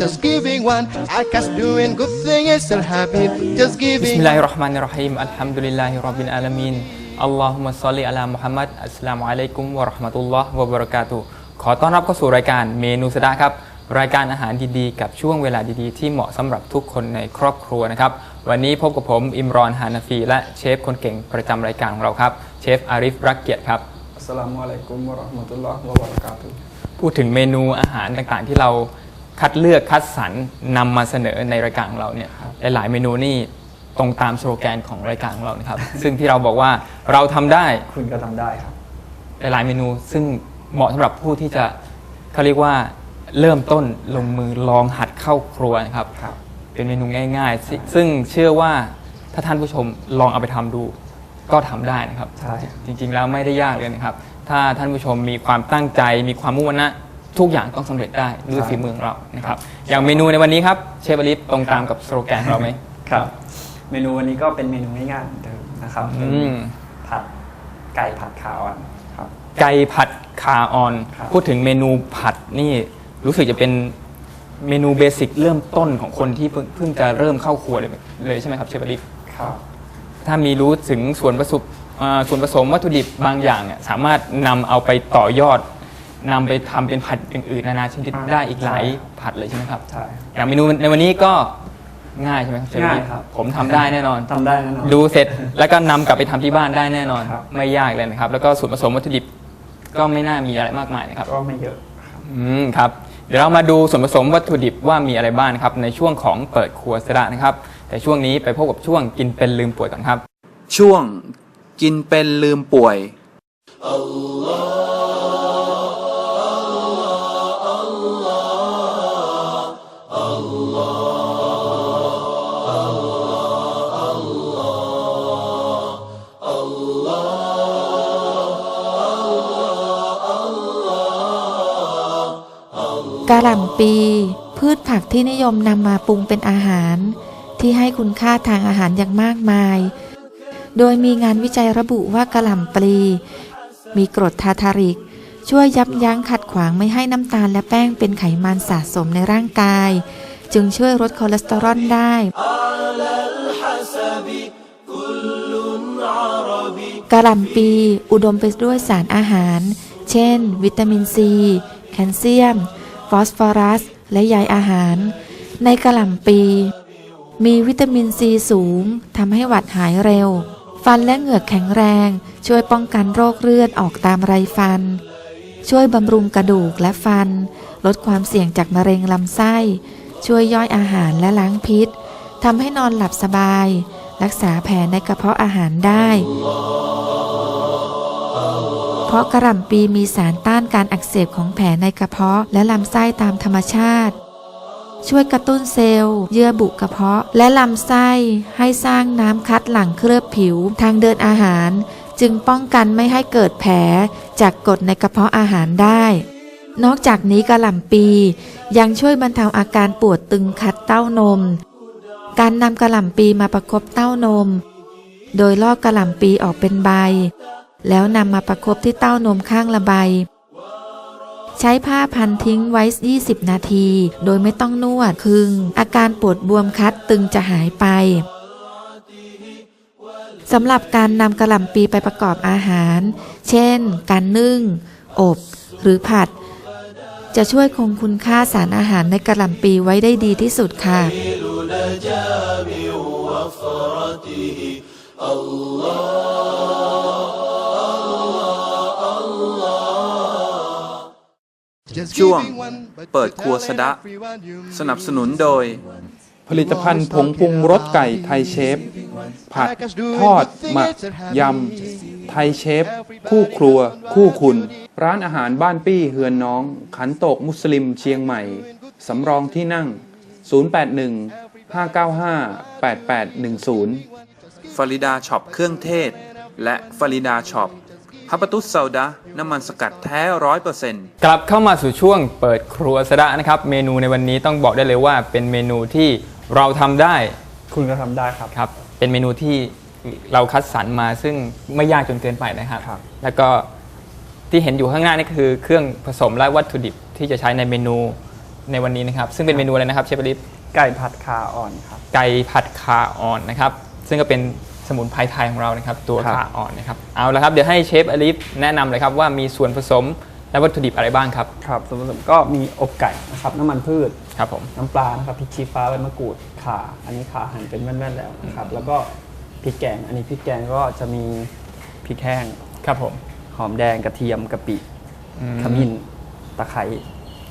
just giving one. I guess doing good thing is their habit, just บิส giving มิลลาฮิรเราะห์มานิรเราะฮีมอัลฮัมดุลิลลาฮิร็อบบิลอาลามีนอัลลอฮุมะศ็อลลิอะลามุฮัมมัดอัสสลามุอะลัยกุมวะเราะห์มะตุลลอฮ์วะบะเราะกาตุฮ์ขอต้อนรับเข้าสู่รายการเมนูสะดะครับรายการอาหารดีๆ กับช่วงเวลาดีๆ ที่เหมาะสำหรับทุกคนในครอบครัวนะครับ วันนี้พบกับผมอิมรอนฮานาฟี และเชฟคนเก่งประจำรายการของเราครับเชฟอาริฟรักเกียรติครับอัสสลามุอะลัยกุมวะเราะห์มะตุลลอฮ์วะบะเราะกาตุฮ์พูดถึงเมนูอาหารต่างๆ ที่เรา คัดเลือกคัดสรรนำมาเสนอในรายการของเราเนี่ยหลายๆเมนูนี่ตรงตามสโลแกนของรายการของเรานะครับ ซึ่งที่เราบอกว่าเราทำได้คุณก็ทำได้ครับ หลายๆเมนู ซึ่งเหมาะสำหรับผู้ที่จะเขาเรียกว่าเริ่มต้นลงมือลองหัดเข้าครัวนะครับ ครับ เป็นเมนูง่ายๆซึ่งซึ่งเชื่อว่าถ้าท่านผู้ชมลองเอาไปทำดู ก็ทำได้นะครับ ใช่ จริงๆแล้วไม่ได้ยากเลยนะครับ ถ้าท่านผู้ชมมีความตั้งใจมีความมุ่งมั่นนะ ทุกอย่างต้องสำเร็จได้ด้วยฝีมือของเรานะครับ อย่างเมนูในวันนี้ครับเชฟอลิฟตรงตามกับสโลแกนของเราไหมครับ เมนูวันนี้ก็เป็นเมนูง่ายๆเหมือนเดิมนะครับเป็นอืมผัดไก่ผัดขาวอ่อนครับ ไก่ผัดคาออนครับพูดถึงเมนูผัดนี่รู้สึกจะเป็นเมนูเบสิกเริ่มต้นของคนที่เพิ่งเพิ่งจะเริ่มเข้าครัวเลยเลยใช่ไหมครับเชฟอลิฟครับถ้ามีรู้ถึงส่วนผสมอ่าส่วนผสมวัตถุดิบบางอย่างเนี่ยสามารถนำเอาไปต่อยอด นำไปทำเป็นผัดอย่างอื่นนานาชนิดได้อีกหลายผัดเลยใช่ไหมครับ ใช่ อย่างเมนูในวันนี้ก็ง่ายใช่ไหมครับเชฟอลิฟง่ายครับ ผมทำได้แน่นอน ทำได้แน่นอน ดูเสร็จแล้วก็นำกลับไปทำที่บ้านได้แน่นอน ครับ ไม่ยากเลยนะครับ แล้วก็ส่วนผสมวัตถุดิบก็ไม่น่ามีอะไรมากมายนะครับ ก็ไม่เยอะ อืมครับเดี๋ยวเรามาดูส่วนผสมวัตถุดิบว่ามีอะไรบ้างนะครับในช่วงของเปิดครัวสระนะครับ แต่ช่วงนี้ไปพบกับช่วงกินเป็นลืมป่วยกันครับ ช่วงกินเป็นลืมป่วย กะหล่ำปี พืชผักที่นิยมนำมาปรุงเป็นอาหาร ที่ให้คุณค่าทางอาหารอย่างมากมาย โดยมีงานวิจัยระบุว่ากะหล่ำปลี มีกรดทาทาริก ช่วยยับยั้งขัดขวางไม่ให้น้ำตาลและแป้งเป็นไขมันสะสมในร่างกาย จึงช่วยลดคอเลสเตอรอลได้กะหล่ำปีอุดมไปด้วยสารอาหาร เช่น วิตามินซี แคลเซียม ฟอสฟอรัส และใยอาหาร ในกระหล่ำปี มีวิตามินซีสูงทำให้หวัดหายเร็ว ฟันและเหงือกแข็งแรง ช่วยป้องกันโรคเลือดออกตามไรฟัน ช่วยบำรุงกระดูกและฟัน ลดความเสี่ยงจากมะเร็งลำไส้ ช่วยย่อยอาหารและล้างพิษทำให้นอนหลับสบาย รักษาแผลในกระเพาะอาหารได้ พราะกระหล่ำปีมีสารต้านการอักเสบของแผลในกระเพาะ และลำไส้ตามธรรมชาติ ช่วยกระตุ้นเซลล์ เยื่อบุกระเพาะ และลำไส้ ให้สร้างน้ำคัดหลั่งเคลือบผิว ทางเดินอาหาร จึงป้องกันไม่ให้เกิดแผลจากกรดในกระเพาะอาหารได้ นอกจากนี้กระหล่ำปี ยังช่วยบรรเทาอาการปวดตึงคัดเต้านม การนำกระหล่ำปีมาประคบเต้านม โดยลอกกระหล่ำปีออกเป็นใบ แล้วนำมาประคบที่เต้านมข้างละใบ ใช้ผ้าพันทิ้งไว้ 20 นาที โดยไม่ต้องนวดคึง อาการปวดบวมคัดตึงจะหายไปสำหรับการนำกระหล่ำปีไปประกอบอาหาร เช่น การนึ่ง อบ หรือผัด จะช่วยคงคุณค่าสารอาหารในกระหล่ำปีไว้ได้ดีที่สุดค่ะ ช่วง giving one, but เปิด you're ครัว telling สะดะ everyone you สนับสนุนโดย ผลิตภัณฑ์ผงปรุงรสไก่ไทยเชฟ ผัด ทอด หมัก ยำ ไทยเชฟ คู่ครัว คู่คุณ ร้านอาหารบ้านปี้เฮือนน้อง ขันโตกมุสลิมเชียงใหม่ สำรองที่นั่ง 081 595 8810ฟาริดาช็อปเครื่องเทศ และฟาริดาช็อป ฮับปะตุสเซาดะน้ำมันสกัดแท้ร้อยเปอร์เซ็นต์กลับเข้ามาสู่ช่วงเปิดครัวสะดะนะครับ เมนูในวันนี้ต้องบอกได้เลยว่า เป็นเมนูที่เราทำได้คุณก็ทำได้ครับ ครับ เป็นเมนูที่เราคัดสรรมาซึ่งไม่ยากจนเกินไปนะครับ ครับ แล้วก็ที่เห็นอยู่ข้างหน้านี่คือเครื่องผสมและวัตถุดิบที่จะใช้ในเมนูในวันนี้นะครับ ซึ่งเป็นเมนูอะไรนะครับเชฟลิฟไก่ผัดคาอ่อนครับ ไก่ผัดขาอ่อนนะครับ ซึ่งก็เป็น สมุนไพรไทยของเรานะครับ ตัวครับ ขาอ่อนนะครับเอาละครับ เดี๋ยวให้เชฟอลิฟแนะนำเลยครับว่ามีส่วนผสมและวัตถุดิบอะไรบ้างครับครับส่วนผสมก็มีอบไก่นะครับน้ำมันพืช ครับผม น้ำปลานะครับพริกชี้ฟ้าใบมะกรูดข่า อันนี้ข่าหั่นเป็นแว่นๆแล้วนะครับ แล้วก็พริกแกง อันนี้พริกแกงก็จะมีพริกแห้ง ครับผมหอมแดงกระเทียมกะปิอืมขมิ้นตะไคร้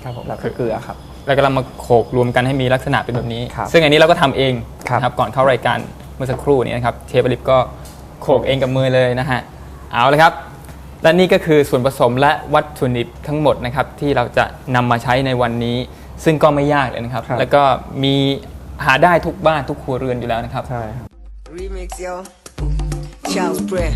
ครับผมแล้วก็เกลือครับ แล้วก็เรามาโขกรวมกันให้มีลักษณะเป็นแบบนี้ ครับซึ่งอันนี้เราก็ทำเองครับ นะครับก่อนเข้ารายการเมื่อสักครู่นี้นะครับเชฟอลิฟก็โขกเองกับมือเลยนะฮะเอาละครับ และนี่ก็คือส่วนผสมและวัตถุดิบทั้งหมดนะครับที่เราจะนำมาใช้ในวันนี้ ซึ่งก็ไม่ยากเลยนะครับครับ แล้วก็มีหาได้ทุกบ้านทุกครัวเรือนอยู่แล้วนะครับใช่ครับ Remix, yo. Child's prayer.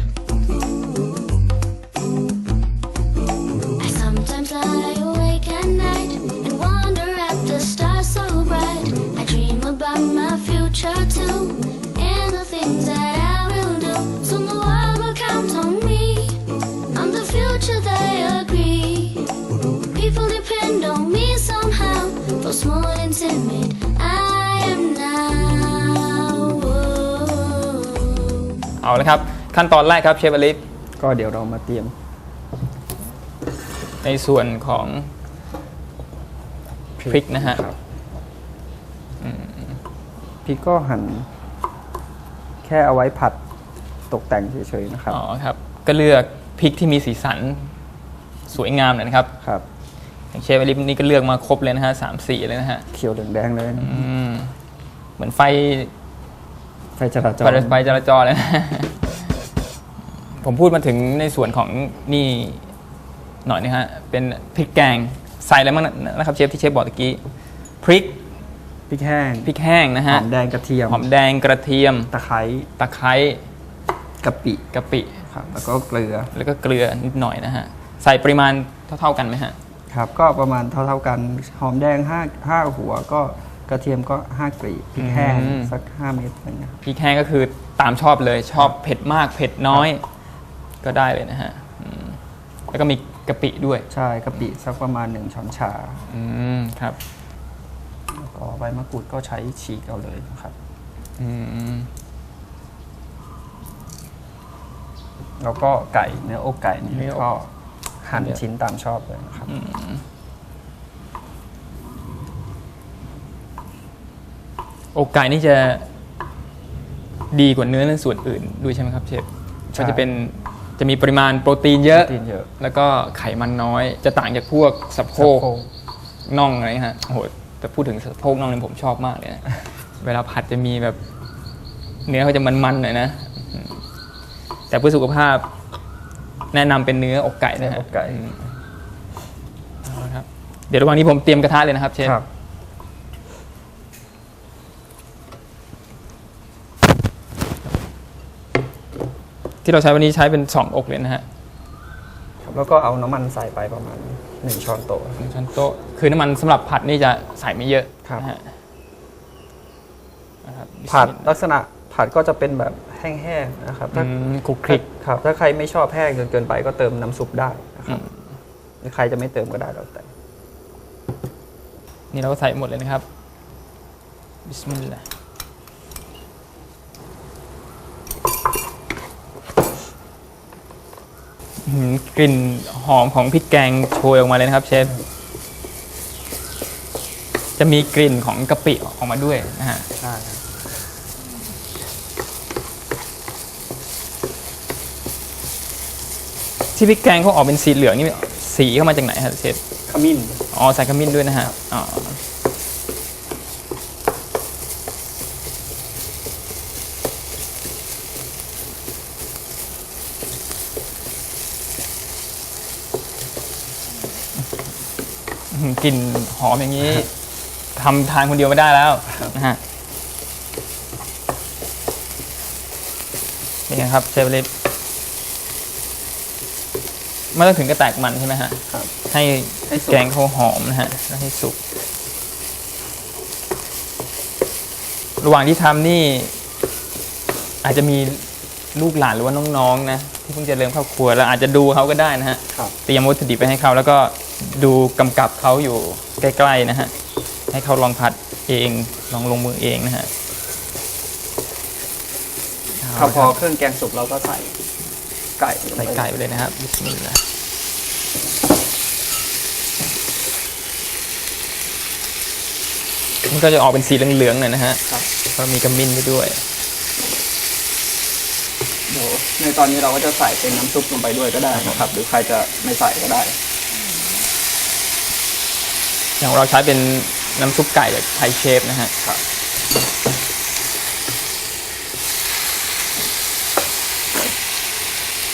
I sometimes lie awake at night and wonder at the stars so bright. I dream about my future too small and timid, I am now. Whoa. เอาละครับ ขั้นตอนแรกครับเชฟอลิฟก็เดี๋ยวเรามาเตรียม ในส่วนของพริกนะฮะครับพริกก็หั่น แค่เอาไว้ผัดตกแต่งเฉยๆนะครับอ๋อครับ ก็เลือกพริกที่มีสีสันสวยงามหน่อยนะครับครับ อย่างเชฟอลิฟนี่ก็เลือกมาครบเลยนะฮะสามสีเลยนะฮะเขียวเหลืองแดงเลยนะอืมเหมือนไฟไฟจราจไฟรไฟจราจรเลยนะ ผมพูดมาถึงในส่วนของนี่หน่อยนะฮะเป็นพริกแกงใส่อะไรบ้างนะครับเชฟที่เชฟบอกตะกี้พริก พริกแห้งพริกแห้งนะหฮะอมแดงกระเทียมหอมแดงกระเทียมตะไคร้ตะไคร้กะปิกะปิ ครับแล้วก็เกลือแล้วก็เกลือนิดหน่อยนะฮะ ใส่ปริมาณเท่าๆกันไหมฮะ ครับ ก็ประมาณเท่าๆกันหอมแดง5 5หัวก็กระเทียมก็5กลีบพริกแห้งอืม สัก5เม็ดอะไรเงี้ยครับพริกแห้งก็คือตามชอบเลยชอบเผ็ดมากเผ็ดน้อยก็ได้เลยนะฮะอืมแล้วก็มีกะปิด้วย ใช่กะปิสักประมาณ1ช้อนชา อืมครับแล้ว ก็ใบมะกรูดก็ใช้ฉีกเอาเลยนะครับ อืมแล้วก็ไก่เนื้ออกไก่นี่เนื้ออกก็หั่นชิ้นตามชอบเลยนะครับ อกไก่นี่จะดีกว่าเนื้อในส่วนอื่นด้วยใช่ไหมครับเชฟใช่ก็จะเป็นจะมีปริมาณโปรตีนเยอะโปรตีนเยอะ แล้วก็ไขมันน้อย จะต่างจากพวกสะโพกสะโพกน่องอะไรฮะโอ้โห แต่พูดถึงสะโพกน่องเนี่ยผมชอบมากเลยนะ เวลาผัดจะมีแบบเนื้อเขาจะมันๆหน่อยนะอืมแต่เพื่อสุขภาพแนะนำเป็นเนื้ออกไก่นะฮะอกไก่ อืมเอาละครับ เดี๋ยวระหว่างนี้ผมเตรียมกระทะเลยนะครับ เชฟ ครับ ที่เราใช้วันนี้ใช้เป็น2อกเลยนะฮะครับแล้วก็เอาน้ำมันใส่ไปประมาณ 1ช้อนโต๊ะหนึ่งช้อนโต๊ะคือน้ำมันสำหรับผัดนี่จะใส่ไม่เยอะครับนะฮะนะครับผัดลักษณะผัดก็จะเป็นแบบแห้งๆนะครับอืถ้ามคลุกคลิก ครับ ถ้าใครไม่ชอบแห้งจนเกินไปก็เติมน้ำซุปได้นะครับหรือใครจะไม่เติมก็ได้แล้วแต่ นี่เราก็ใส่หมดเลยนะครับบิสมิลลาห์อื้อ หือกลิ่นหอมของพริกแกงโชยออกมาเลยนะครับเชฟ จะมีกลิ่นของกะปิออกมาด้วยนะฮะ ใช่ครับที่พริกแกงเขาออกเป็นสีเหลืองนี่สีเข้ามาจากไหนครับเชฟ ขมิ้น อ๋อใส่ขมิ้นด้วยนะฮะ อ๋อ น อื้อหือ กลิ่นหอมอย่างนี้ทำทานคนเดียวไม่ได้แล้วนะฮะนี่ไงครับเชฟลิปไม่ต้องถึงกระแตกมันใช่ไหมฮะครับ ให้ให้สุก แกงเขาหอมนะฮะแล้วให้สุก ระหว่างที่ทำนี่ อาจจะมีลูกหลานหรือว่าน้องๆนะที่เพิ่งจะเริ่มเข้าครัวแล้วอาจจะดูเขาก็ได้นะฮะ ครับ เตรียมวัตถุดิบไปให้เขาแล้วก็ ดูกำกับเขาอยู่ใกล้ๆนะฮะ ให้เขาลองผัดเอง ลองลงมือเองนะฮะครับพอเครื่องแกงสุกเราก็ใส่ไก่ลงใส่ไปไก่ไปเลยนะครับบิสมิลลาห์มันก็จะออกเป็นสีเหลืองๆหน่อยนะฮะครับเพราะมีกระมิ้นไปด้วยเดี๋ยวในตอนนี้เราก็จะใส่เป็นน้ำซุปลงไปด้วยก็ได้นะครับ หรือใครจะไม่ใส่ก็ได้ อย่างเราใช้เป็นน้ำซุปไก่แบบไทยเชฟนะฮะครับ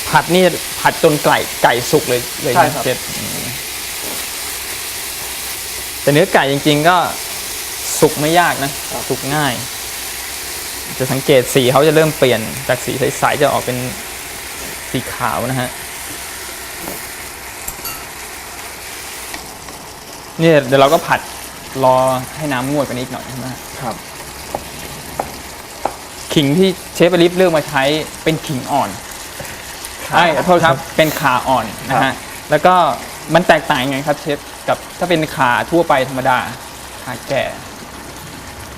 ผัดนี่ผัดจนไก่ไก่สุกเลยเลยใช่นะครับเชฟอืมแต่เนื้อไก่จริง ๆ ก็สุกไม่ยากนะสุกง่าย จะสังเกตสีเขาจะเริ่มเปลี่ยนจากสีใสๆจะออกเป็นสีขาวนะฮะ เนี่ยเดี๋ยวเราก็ผัดรอให้น้ำงวดกันอีกหน่อยใช่ไหมฮะครับ ขิงที่เชฟอลิฟเลือกมาใช้เป็นขิงอ่อนใช่ขอโทษครับ เป็นขาอ่อนนะครัฮะ บ แล้วก็มันแตกต่างยังไงครับเชฟ กับถ้าเป็นขาทั่วไปธรรมดา ขาแก่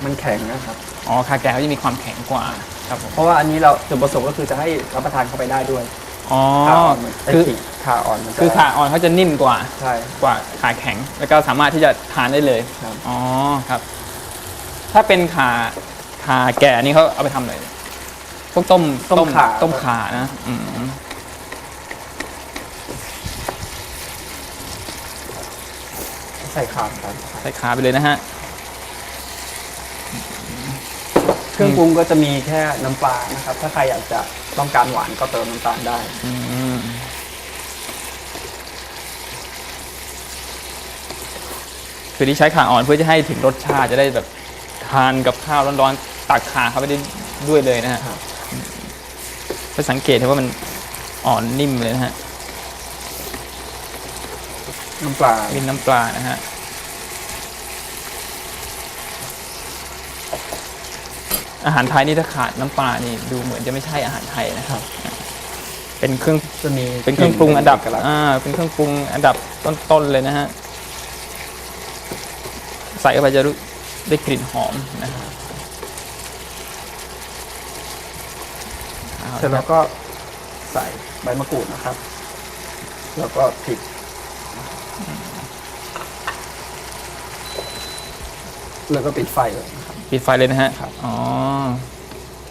มันแข็งนะครับ อ๋อ ขาแก่เขาจะมีความแข็งกว่า ครับผม เพราะว่าอันนี้เราจุดประสงค์ก็คือจะให้รับประทานเข้าไปได้ด้วยอ๋อขาอ่อนมันไอ้คือขิง ขาอ่อนมันจะคือขาอ่อนเขาจะนิ่มกว่าใช่ กว่าขาแข็ง แล้วก็สามารถที่จะทานได้เลยครับ อ๋อครับ ถ้าเป็นขาขาแก่นี่เขาเอาไปทำอะไรพวกต้มต้มขาต้มขานะอืมใส่ขาครับใส่ขาไปเลยนะฮะ เครื่องปรุงก็จะมีแค่น้ำปลานะครับ ถ้าใครอยากจะต้องการหวานก็เติมน้ำตาลได้ อืม คือที่ใช้ขาอ่อนเพื่อจะให้ถึงรสชาติจะได้แบบทานกับข้าวร้อนๆตักขาเข้าไปได้ด้วยเลยนะฮะครับก็สังเกตเห็นว่ามันอ่อนนิ่มเลยนะฮะน้ำปลามีน้ำปลานะฮะอาหารไทยนี่ถ้าขาดน้ำปลานี่ดูเหมือนจะไม่ใช่อาหารไทยนะครับ เป็นเครื่องจะมีเป็นเครื่องปรุงอันดับเอกลักษณ์อ่าเป็นเครื่องปรุงอันดับต้นๆเลยนะฮะ ใส่เข้าไปจะรู้ได้กลิ่นหอมนะครับเอาเสร็จละคแล้รับวก็ใส่ใบมะกรูดนะครับ แล้วก็พริกแล้วก็ปิดไฟเลยนะครับปิดไฟเลยนะฮะครับอ๋อ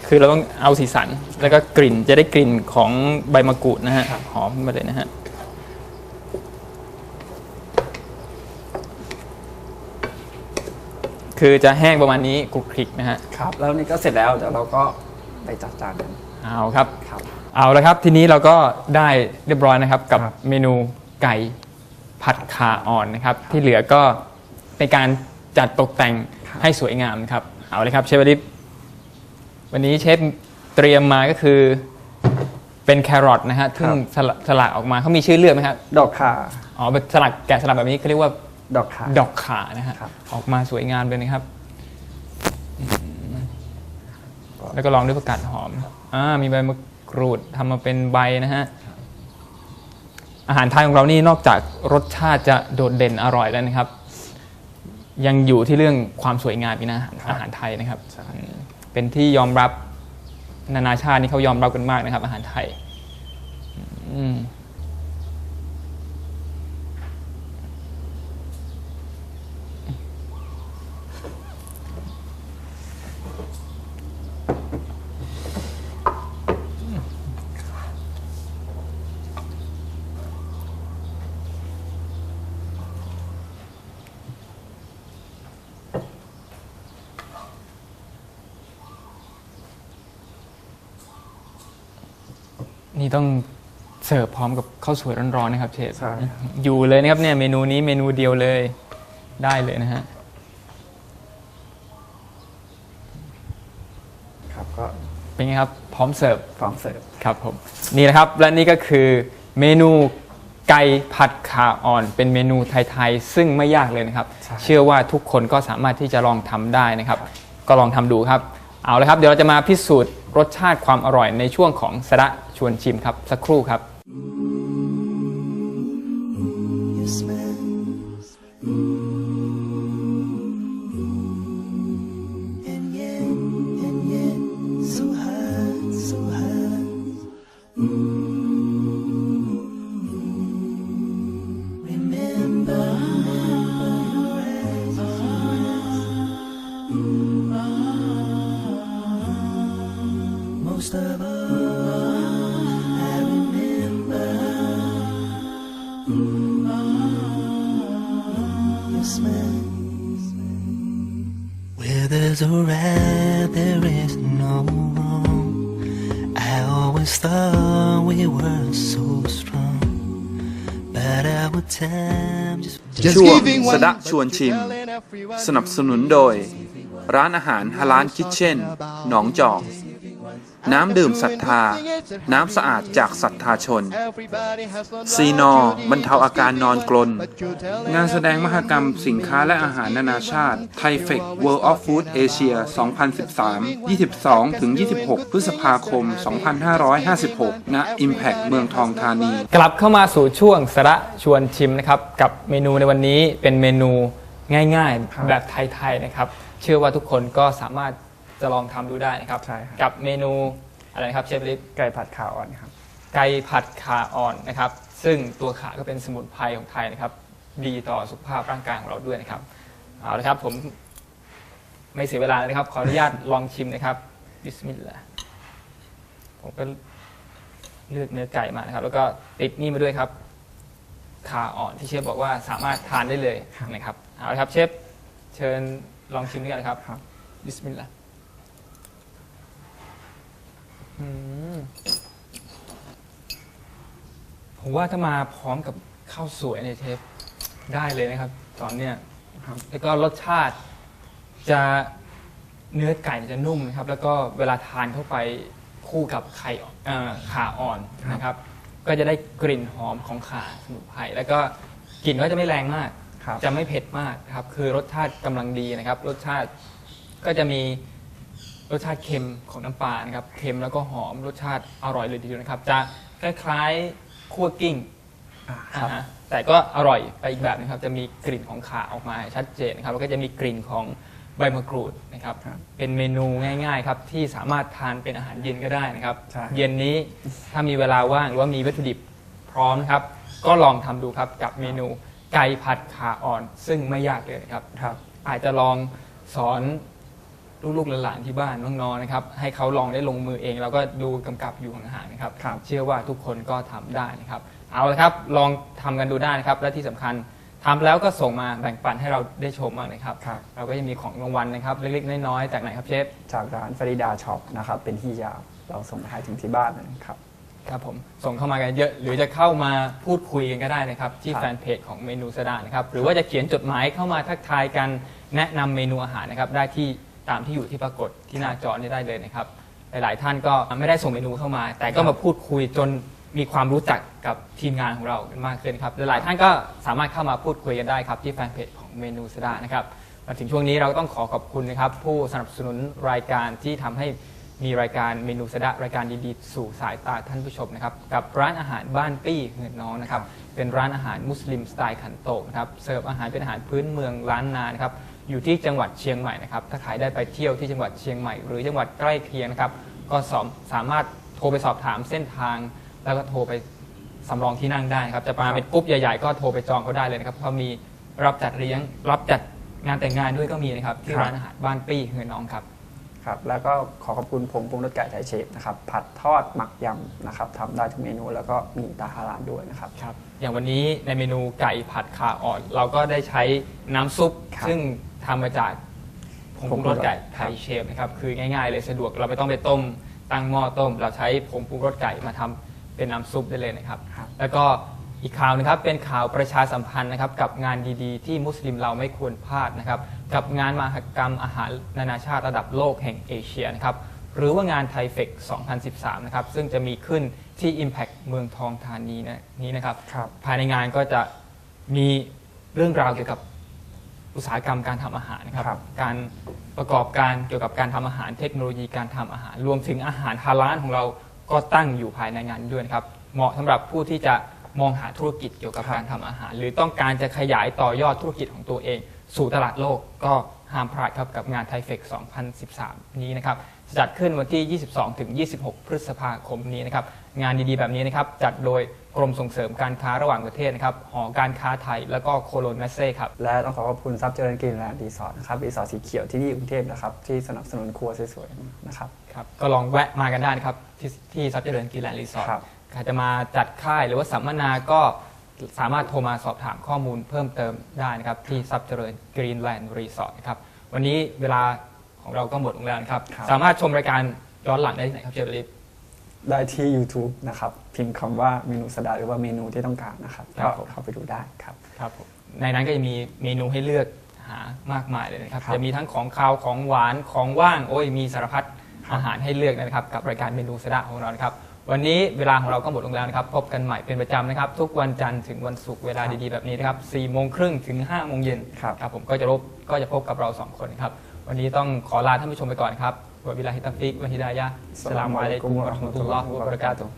คือเราต้องเอาสีสัน แล้วก็กลิ่นจะได้กลิ่นของใบมะกรูดนะฮะ หอมขึ้นมาเลยนะฮะ คือจะแห้งประมาณนี้คลุกคลิกนะฮะครับ แล้วนี่ก็เสร็จแล้วเดี๋ยวเราก็ไปจัดจานกันเอาครับ ครับ เอาละครับทีนี้เราก็ได้เรียบร้อยนะครับกับครับเมนูไก่ผัดขาอ่อนนะครับ ที่เหลือก็เป็นการจัดตกแต่งให้สวยงามนะครับ เอาเลยครับเชฟวดิฟวันนี้เชฟเตรียมมาก็คือเป็นแครอทนะฮะซึ่งสลักสลักออกมาเขามีชื่อเลือกไหมครับ ดอกข่าอ๋อแบบสลักแกะสลักแบบนี้เขาเรียกว่า ดอกข่าดอกขานะฮะครับ ออกมาสวยงามเลยนะครับอืมแล้วก็ลองด้วยผักกาดหอมอ่ามีใบมะกรูดทำมาเป็นใบนะฮะอาหารไทยของเรานี่นอกจากรสชาติจะโดดเด่นอร่อยแล้วนะครับ ยังอยู่ที่เรื่องความสวยงามอีกนะอาหารไทยนะครับอืมเป็นที่ยอมรับนานาชาตินี่เขายอมรับกันมากนะครับ อาหารไทยอืม นี่ต้องเสิร์ฟพร้อมกับข้าวสวยร้อนๆนะครับเชฟใช่ อยู่เลยนะครับเนี่ยเมนูนี้เมนูเดียวเลยคได้เลยนะฮะ ครับก็เป็นไงครับ พร้อมเสิร์ฟ พร้อมเสิร์ฟ ครับผมนี่นะครับและนี่ก็คือเมนูไก่ผัดขาอ่อน เป็นเมนูไทยๆซึ่งไม่ยากเลยนะครับ ใช่ เชื่อว่าทุกคนก็สามารถที่จะลองทำได้นะครับ ก็ลองทำดูครับ เอาเลยครับ เดี๋ยวเราจะมาพิสูจน์รสชาติความอร่อยในช่วงของสระชวนชิมครับ สักครู่ครับ I always thought we were so strong, but our time just. Just ช่วง giving ส one, ดะ but ชวน you're ชิม telling everyone สนับสนุนโดย ร้านอาหารฮาลานคิทเช่น หนองจอก น้ำดื่มศรัทธา น้ำสะอาดจากศรัทธาชน Everybody has one ซีนอบรรเทาอาการนอนกลน but you're telling งานแสดงมหกรรมสินค้าและอาหารนานาชาติไทเฟก World of Food Asia 2013 22-26 พฤษภาคม 2556 ณ Impact เมืองทองธานี กลับเข้ามาสู่ช่วงสาระชวนชิมนะครับ กับเมนูในวันนี้เป็นเมนูง่ายครับๆแบบไทยๆนะครับ เชื่อว่าทุกคนก็สามารถ จะลองทำดูได้นะครับ ใช่ครับ กับเมนูอะไรนะครับเชฟลิฟไก่ผัดขาอ่อนครับ ไก่ผัดขาอ่อนนะครับ ซึ่งตัวขาก็เป็นสมุนไพรของไทยนะครับ ดีต่อสุขภาพร่างกายของเราด้วยนะครับเอาละครับผมไม่เสียเวลาเลยนะครับ ขออนุญาตลองชิมนะครับบิสมิลลาห์ผมก็เลือกเนื้อไก่มานะครับ แล้วก็ติดนี่มาด้วยครับ ขาอ่อนที่เชฟบอกว่าสามารถทานได้เลยนะครับเอาละครับเชฟเชิญลองชิมด้วยกันนะครับครับ บิสมิลลาห์ อืมผมว่าถ้ามาพร้อมกับข้าวสวยในเทปได้เลยนะครับ ตอนเนี้ยครับแล้วก็รสชาติจะเนื้อไก่จะนุ่มนะครับ แล้วก็เวลาทานเข้าไปคู่กับไข่อ่อนเอ่อขาอ่อนนะครับ ก็จะได้กลิ่นหอมของขาสมุนไพรแล้วก็กลิ่นก็จะไม่แรงมาก ครับ จะไม่เผ็ดมากครับ คือรสชาติกำลังดีนะครับ รสชาติก็จะมี รสชาติเค็มของน้ำปลานะครับเค็มแล้วก็หอมรสชาติอร่อยเลยทีเดียวนะครับ จะคล้ายๆคั่วกิ้งอ่าครับ อ่าฮะแต่ก็อร่อยไปอีกแบบนะครับ จะมีกลิ่นของขาออกมาชัดเจนนะครับแล้วก็จะมีกลิ่นของใบมะกรูดนะครับ ครับเป็นเมนูง่ายๆครับที่สามารถทานเป็นอาหารเย็นก็ได้นะครับ ใช่ เย็นนี้ถ้ามีเวลาว่างหรือว่ามีวัตถุดิบพร้อมนะครับ ก็ลองทำดูครับกับเมนูไก่ผัดขาอ่อน ซึ่งไม่ยากเลยนะครับ ครับอาจจะลองสอน ลูกๆหลานๆที่บ้านน้องๆนะครับให้เขาลองได้ลงมือเองแล้วก็ดูกำกับอยู่ห่างๆนะครับครับ เชื่อว่าทุกคนก็ทำได้นะครับ เอาละครับลองทำกันดูได้นะครับ และที่สำคัญทำแล้วก็ส่งมาแบ่งปันให้เราได้ชมมากนะครับครับ เราก็จะมีของรางวัลนะครับเล็กๆน้อยๆจากไหนครับเชฟ จากร้านฟริดาช็อปนะครับเป็นที่ยาวเราส่งไปให้ถึงที่บ้านเลยครับ ครับผมส่งเข้ามากันเยอะ หรือจะเข้ามาพูดคุยกันก็ได้นะครับ ที่ครับ แฟนเพจของเมนูสดานะครับ หรือว่าจะเขียนจดหมายเข้ามาทักทายกันแนะนำเมนูอาหารนะครับ ได้ที่ ตามที่อยู่ที่ปรากฏที่หน้าจอนี้ได้เลยนะครับ หลาย ๆ ท่านก็ไม่ได้ส่งเมนูเข้ามา แต่ก็มาพูดคุยจนมีความรู้จักกับทีมงานของเรากันมากขึ้นครับ หลาย ๆ ท่านก็สามารถเข้ามาพูดคุยกันได้ครับที่แฟนเพจของเมนูสดานะครับมาถึงช่วงนี้เราต้องขอขอบคุณนะครับ ผู้สนับสนุนรายการที่ทำให้มีรายการเมนูสดะรายการดีๆ สู่สายตาท่านผู้ชมนะครับ กับร้านอาหารบ้านปี้เงินน้องนะครับ เป็นร้านอาหารมุสลิมสไตล์ขันโตกนะครับ เสิร์ฟอาหารเป็นอาหารพื้นเมืองล้านนานครับ อยู่ที่จังหวัดเชียงใหม่นะครับ ถ้าใครได้ไปเที่ยวที่จังหวัดเชียงใหม่ หรือจังหวัดใกล้เคียงนะครับ ก็สามสามารถโทรไปสอบถามเส้นทาง แล้วก็โทรไปสำรองที่นั่งได้ครับ จะมาเป็นกรุ๊ปใหญ่ๆ ก็โทรไปจองเขาได้เลยนะครับเขามีรับจัดเลี้ยง รับจัดงานแต่งงานด้วยก็มีนะครับที่ร้านอาหารบ้านปี้เงินน้องครับ ครับแล้วก็ขอขอบคุณผงปรุงรสไก่ไทยเชฟนะครับผัดทอดหมักยำนะครับทำได้ทุกเมนูแล้วก็มีตาฮาลานด้วยนะครับ ครับ อย่างวันนี้ในเมนูไก่ผัดขาอ่อน เราก็ได้ใช้น้ำซุป ครับซึ่งทำมาจากผงปรุงรสไก่ครับไทยเชฟนะครับ คือง่ายๆเลยสะดวกเราไม่ต้องไปต้ม ตั้งหม้อต้ม เราใช้ผงปรุงรสไก่มาทำเป็นน้ำซุปได้เลยนะครับ ครับ แล้วก็ อีกข่าวหนะครับเป็นข่าวประชาสัมพันธ์นะครับกับงานดีๆ ที่มุสลิมเราไม่ควรพลาดนะครับกับงานมหกรรมอาหารนานาชาติระดับโลกแห่งเอเชียนะครับหรือว่างานไทเฟก2013 นะครับซึ่งจะมีขึ้นที่ Impact เมืองทองธานีนะนี้นะครับครับ ภายในงานก็จะมีเรื่องราวเกี่ยวกับอุตสาหกรรมการทำอาหารนะครับครับ การประกอบการเกี่ยวกับการทำอาหารเทคโนโลยีการทำอาหาร รวมถึงอาหารฮาลาลของเราก็ตั้งอยู่ภายในงานด้วยนะครับเหมาะสำหรับผู้ที่จะ มองหาธุรกิจเกี่ยวกับการทำอาหาร หรือต้องการจะขยายต่อยอดธุรกิจของตัวเอง สู่ตลาดโลกก็ห้ามพลาดครับกับงานไทเฟก2013 นี้นะครับจะจัดขึ้นวันที่ 22 ถึง 26 พฤษภาคมนี้นะครับงานดีๆ แบบนี้นะครับจัดโดยกรมส่งเสริมการค้าระหว่างประเทศนะครับหอการค้าไทยแล้วก็โคโลนแมสเซ่ครับ และต้องขอขอบคุณซับเจริญกรีนแลนด์รีสอร์ทนะครับรีสอร์ทสีเขียวที่นี่กรุงเทพนะครับที่สนับสนุนครัวสวยๆนะครับ ครับก็ลองแวะมากันได้นะครับที่ที่ซับเจริญกีแลนด์รีสอร์ทครับ ใครจะมาจัดค่ายหรือว่าสัมมนาก็สามารถโทรมาสอบถามข้อมูลเพิ่มเติมได้นะครับ ที่ซับเจริญกรีนแลนด์รีสอร์ทนะครับ วันนี้เวลาของเราก็หมดลงแล้วนะครับ ครับ สามารถชมรายการย้อนหลังได้ที่ไหนครับเจริญได้ที่ YouTube นะครับ พิมพ์คำว่าเมนูสดาหรือว่าเมนูที่ต้องการนะครับครับก็เข้าไปดูได้ครับ ครับผมในนั้นก็จะมีเมนูให้เลือกหามากมายเลยนะครับ ครับ จะมีทั้งของคาวของหวานของว่างโอ้ยมีสารพัดอาหารให้เลือกนะครับ กับรายการเมนูสดาของเรานะครับ วันนี้เวลาของเราก็หมดลงแล้วนะครับ พบกันใหม่เป็นประจำนะครับ ทุกวันจันทร์ถึงวันศุกร์เวลาดีๆแบบนี้นะครับ4โมงครึ่งถึง5โมงเย็นครับ ครับผมก็จะพบก็จะพบกับเราสองคนครับ วันนี้ต้องขอลาท่านผู้ชมไปก่อนครับวะบิลาฮิตาฟิกวะฮิดายะห์อัสสลามุอะลัยกุมวะเราะห์มะตุลลอฮ์วะบะเราะกาตุฮ์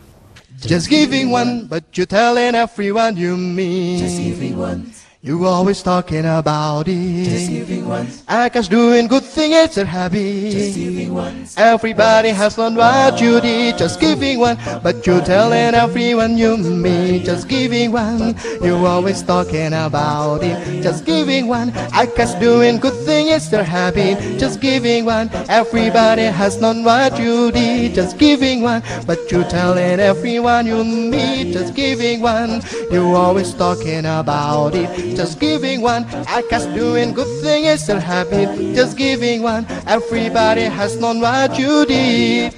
Just giving one, but you're telling everyone you meet. Just giving one. You always talking about it. Just giving one. Akash doing good thing, it's a habit. Just giving one. Everybody has learned what you did. Just giving one, but you're telling everyone you meet. Just giving one. You always talking about it. Just giving one. I Akash doing good thing, it's their habit. Just giving one. Everybody has known what you did. Just giving one, but you telling everyone you meet. Just giving one. You always talking about it. Just giving one. Akash doing good thing, it's their habit. Just giving one. Everybody has known what you did.